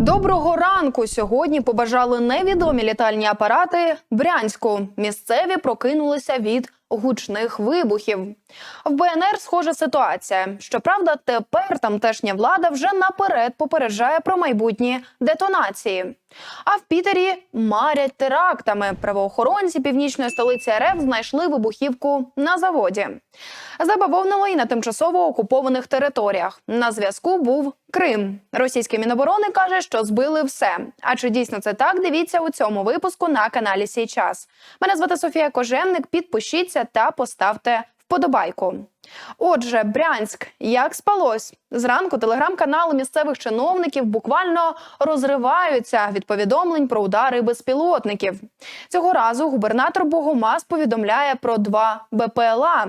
Доброго ранку. Сьогодні побажали невідомі літальні апарати Брянську. Місцеві прокинулися від гучних вибухів. В БНР схожа ситуація. Щоправда, тепер тамтешня влада вже наперед попереджає про майбутні детонації. А в Пітері марять терактами. Правоохоронці північної столиці РФ знайшли вибухівку на заводі. Забавовнило і на тимчасово окупованих територіях. На зв'язку був Крим. Російське міноборони каже, що збили все. А чи дійсно це так? Дивіться у цьому випуску на каналі Сій час. Мене звати Софія Кожевник. Підпишіться та поставте вподобайку. Отже, Брянськ, як спалось зранку. Телеграм-канали місцевих чиновників буквально розриваються від повідомлень про удари безпілотників. Цього разу губернатор Богомаз повідомляє про два БПЛА.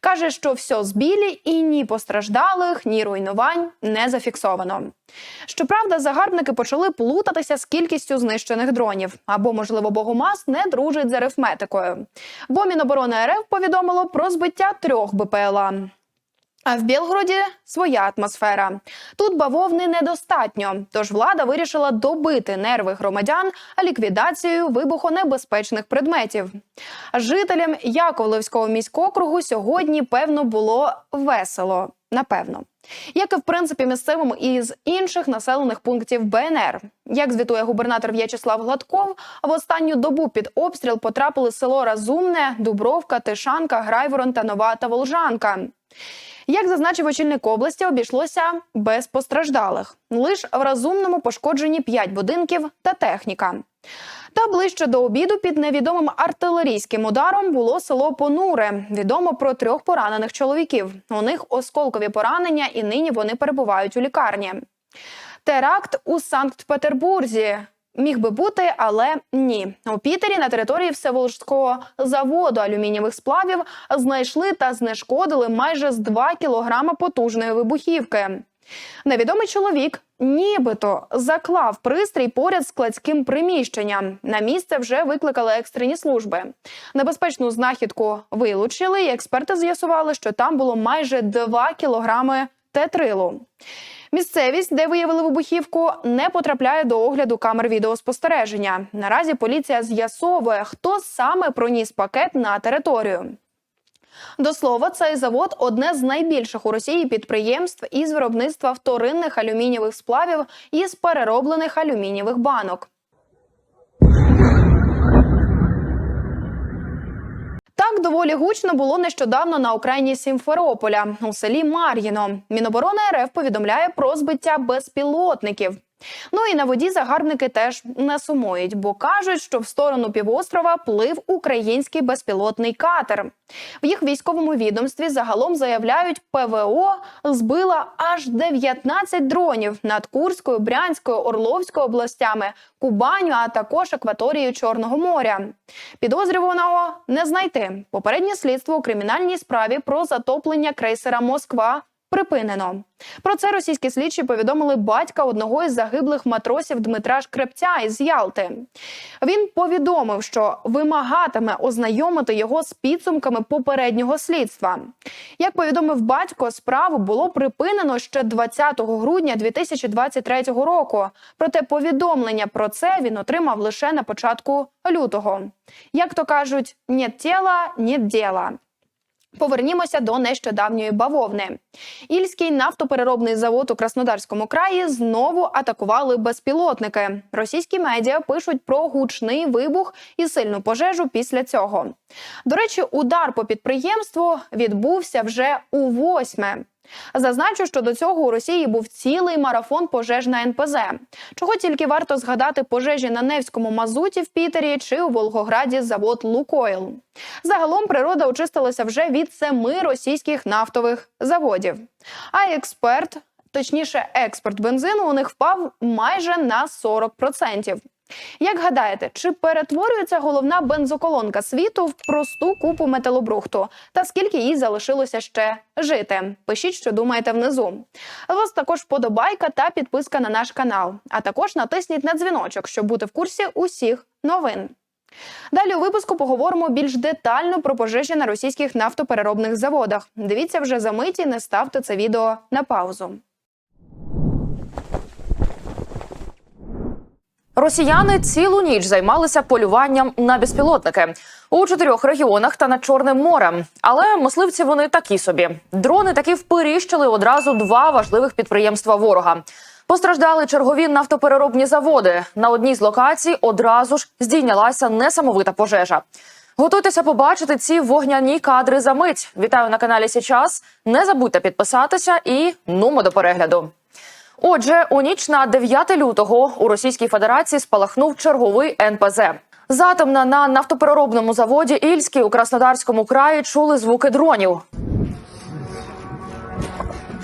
каже, що все збілі і ні постраждалих, ні руйнувань не зафіксовано. Щоправда, загарбники почали плутатися з кількістю знищених дронів, або, можливо, Богомаз не дружить з арифметикою. Бо Міноборони РФ повідомило про збиття трьох БПЛА. А в Білгороді своя атмосфера. Тут бавовни недостатньо, тож влада вирішила добити нерви громадян ліквідацією вибухонебезпечних предметів. Жителям Яковлевського міськокругу сьогодні певно було весело. Напевно, як і в принципі місцевим із інших населених пунктів БНР. Як звітує губернатор В'ячеслав Гладков, в останню добу під обстріл потрапили село Разумне, Дубровка, Тишанка, Грайворон та Нова та Волжанка. Як зазначив очільник області, обійшлося без постраждалих. Лиш в розумному пошкоджені 5 будинків та техніка. Та ближче до обіду під невідомим артилерійським ударом було село Понуре. Відомо про трьох поранених чоловіків. У них осколкові поранення, і нині вони перебувають у лікарні. Теракт у Санкт-Петербурзі. Міг би бути, але ні. У Пітері на території Всеволожського заводу алюмінієвих сплавів знайшли та знешкодили майже з 2 кілограма потужної вибухівки. Невідомий чоловік нібито заклав пристрій поряд з складським приміщенням. На місце вже викликали екстрені служби. Небезпечну знахідку вилучили, і експерти з'ясували, що там було майже 2 кілограми тетрилу. Місцевість, де виявили вибухівку, не потрапляє до огляду камер відеоспостереження. Наразі поліція з'ясовує, хто саме проніс пакет на територію. До слова, цей завод одне з найбільших у Росії підприємств із виробництва вторинних алюмінієвих сплавів із перероблених алюмінієвих банок. Так доволі гучно було нещодавно на окраїні Сімферополя у селі Мар'їно. Міноборони РФ повідомляє про збиття безпілотників. Ну і на воді загарбники теж не сумують, бо кажуть, що в сторону півострова плив український безпілотний катер. В їх військовому відомстві загалом заявляють, ПВО збила аж 19 дронів над Курською, Брянською, Орловською областями, Кубаню, а також акваторією Чорного моря. Підозрюваного не знайти. Попереднє слідство у кримінальній справі про затоплення крейсера Москва припинено. Про це російські слідчі повідомили батька одного із загиблих матросів Дмитра Шкрепця із Ялти. Він повідомив, що вимагатиме ознайомити його з підсумками попереднього слідства. Як повідомив батько, справу було припинено ще 20 грудня 2023 року. Проте повідомлення про це він отримав лише на початку лютого. Як то кажуть, «нет тіла, нет діла». Повернімося до нещодавньої бавовни. Ільський нафтопереробний завод у Краснодарському краї знову атакували безпілотники. Російські медіа пишуть про гучний вибух і сильну пожежу після цього. До речі, удар по підприємству відбувся вже у восьме. Зазначу, що до цього у Росії був цілий марафон пожеж на НПЗ. Чого тільки варто згадати пожежі на Невському мазуті в Пітері чи у Волгограді завод Лукойл. Загалом природа очистилася вже від семи російських нафтових заводів. А експерт, точніше, експорт бензину у них впав майже на 40%. Як гадаєте, чи перетворюється головна бензоколонка світу в просту купу металобрухту? Та скільки їй залишилося ще жити? Пишіть, що думаєте внизу. Вас також вподобайка та підписка на наш канал. А також натисніть на дзвіночок, щоб бути в курсі усіх новин. Далі у випуску поговоримо більш детально про пожежі на російських нафтопереробних заводах. Дивіться вже за миті, не ставте це відео на паузу. Росіяни цілу ніч займалися полюванням на безпілотники у чотирьох регіонах та над Чорним морем. Але мисливці вони такі собі. Дрони таки вперіщили одразу два важливих підприємства ворога. Постраждали чергові нафтопереробні заводи. На одній з локацій одразу ж здійнялася несамовита пожежа. Готуйтеся побачити ці вогняні кадри за мить. Вітаю на каналі Січас. Не забудьте підписатися і нумо до перегляду. Отже, у ніч на 9 лютого у Російській Федерації спалахнув черговий НПЗ. Затемна на нафтопереробному заводі Ільський у Краснодарському краї чули звуки дронів.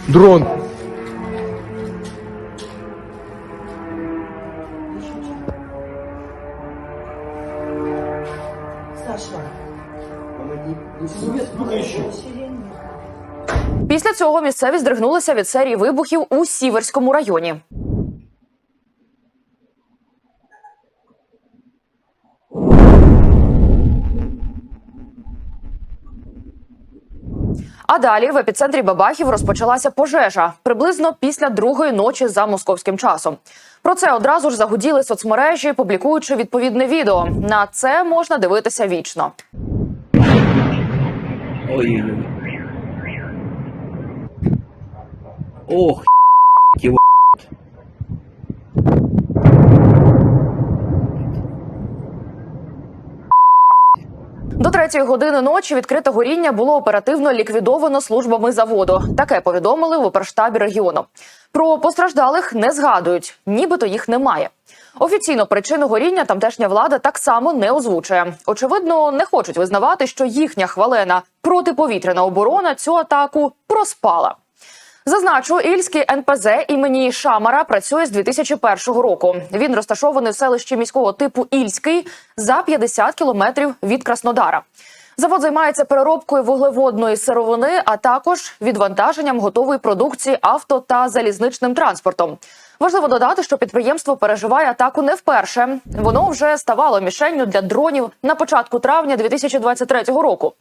Дрон. Місцеві здригнулися від серії вибухів у Сіверському районі. А далі в епіцентрі Бабахів розпочалася пожежа приблизно після другої ночі за московським часом. Про це одразу ж загуділи соцмережі, публікуючи відповідне відео. На це можна дивитися вічно. Ой-ой-ой. Ох, его. До третьої години ночі відкрите горіння було оперативно ліквідовано службами заводу. Таке повідомили в оперштабі регіону. Про постраждалих не згадують, нібито їх немає. Офіційно причину горіння тамтешня влада так само не озвучує. Очевидно, не хочуть визнавати, що їхня хвалена протиповітряна оборона цю атаку проспала. Зазначу, Ільський НПЗ імені Шамара працює з 2001 року. Він розташований в селищі міського типу Ільський за 50 кілометрів від Краснодара. Завод займається переробкою вуглеводної сировини, а також відвантаженням готової продукції авто та залізничним транспортом. Важливо додати, що підприємство переживає атаку не вперше. Воно вже ставало мішенню для дронів на початку травня 2023 року.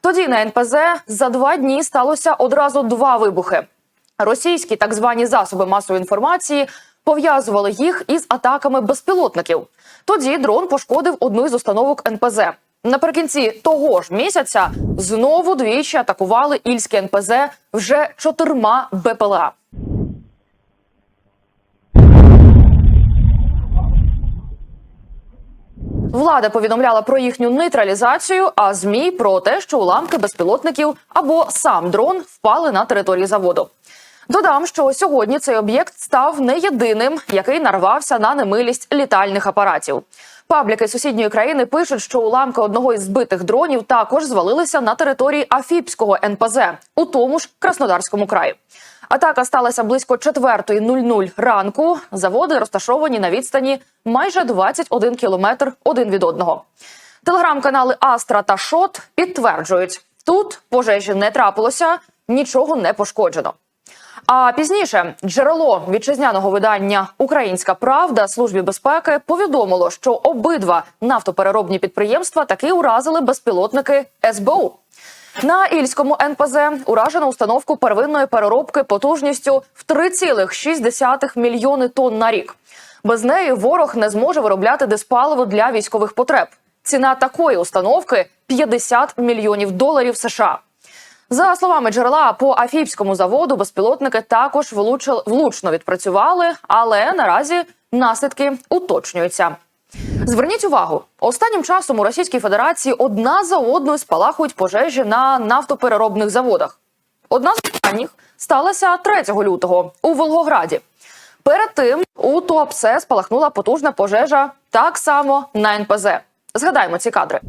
Тоді на НПЗ за два дні сталося одразу два вибухи. Російські так звані засоби масової інформації пов'язували їх із атаками безпілотників. Тоді дрон пошкодив одну із установок НПЗ. Наприкінці того ж місяця знову двічі атакували ільське НПЗ вже чотирма БПЛА. Влада повідомляла про їхню нейтралізацію, а змі про те, що уламки безпілотників або сам дрон впали на території заводу. Додам, що сьогодні цей об'єкт став не єдиним, який нарвався на немилість літальних апаратів. Пабліки сусідньої країни пишуть, що уламки одного із збитих дронів також звалилися на території Афіпського НПЗ, у тому ж Краснодарському краї. Атака сталася близько 4.00 ранку. Заводи розташовані на відстані майже 21 кілометр один від одного. Телеграм-канали Астра та Шот підтверджують, тут пожежі не трапилося, нічого не пошкоджено. А пізніше джерело вітчизняного видання Українська Правда службі безпеки повідомило, що обидва нафтопереробні підприємства таки уразили безпілотники СБУ. На ільському НПЗ уражено установку первинної переробки потужністю в 3,6 мільйони тонн на рік. Без неї ворог не зможе виробляти диспаливо для військових потреб. Ціна такої установки 50 мільйонів доларів США. За словами джерела, по Афіпському заводу безпілотники також влучили, влучно відпрацювали, але наразі наслідки уточнюються. Зверніть увагу, останнім часом у Російській Федерації одна за одною спалахують пожежі на нафтопереробних заводах. Одна з останніх сталася 3 лютого у Волгограді. Перед тим у Туапсе спалахнула потужна пожежа так само на НПЗ. Згадаємо ці кадри.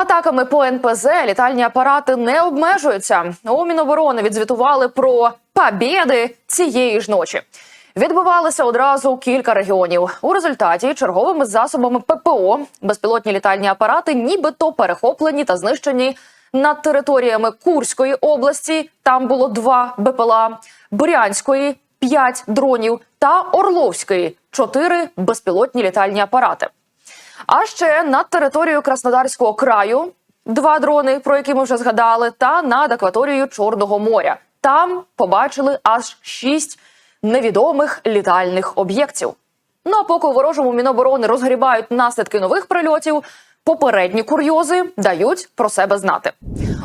Атаками по НПЗ літальні апарати не обмежуються. У Міноборони відзвітували про побєди цієї ж ночі. Відбувалися одразу кілька регіонів. У результаті черговими засобами ППО безпілотні літальні апарати, нібито перехоплені та знищені над територіями Курської області. Там було два БПЛА, Брянської 5 дронів та Орловської 4 безпілотні літальні апарати. А ще над територією Краснодарського краю два дрони, про які ми вже згадали, та над акваторією Чорного моря. Там побачили аж шість невідомих літальних об'єктів. Ну а поки ворожому міноборони розгрібають наслідки нових прильотів, попередні курйози дають про себе знати.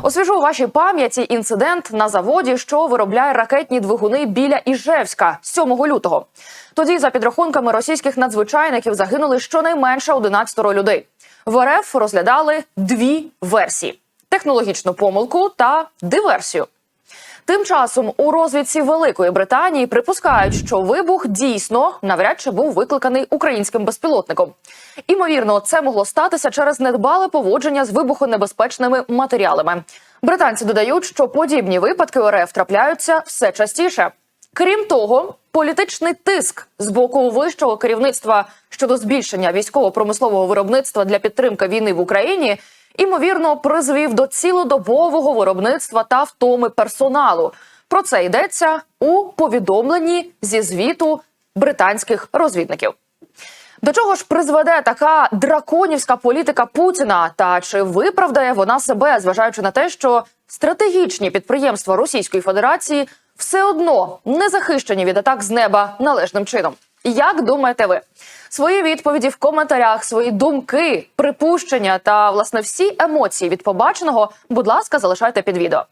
Освіжу у вашій пам'яті інцидент на заводі, що виробляє ракетні двигуни біля Іжевська 7 лютого. Тоді, за підрахунками російських надзвичайників, загинули щонайменше 11 людей. В РФ розглядали дві версії: технологічну помилку та диверсію. Тим часом у розвідці Великої Британії припускають, що вибух дійсно навряд чи був викликаний українським безпілотником. Імовірно, це могло статися через недбале поводження з вибухонебезпечними матеріалами. Британці додають, що подібні випадки у РФ трапляються все частіше. Крім того, політичний тиск з боку вищого керівництва щодо збільшення військово-промислового виробництва для підтримки війни в Україні імовірно призвів до цілодобового виробництва та втоми персоналу. Про це йдеться у повідомленні зі звіту британських розвідників. До чого ж призведе така драконівська політика Путіна? Та чи виправдає вона себе, зважаючи на те, що стратегічні підприємства Російської Федерації все одно не захищені від атак з неба належним чином? Як думаєте ви? Свої відповіді в коментарях, свої думки, припущення та власне всі емоції від побаченого, будь ласка, залишайте під відео.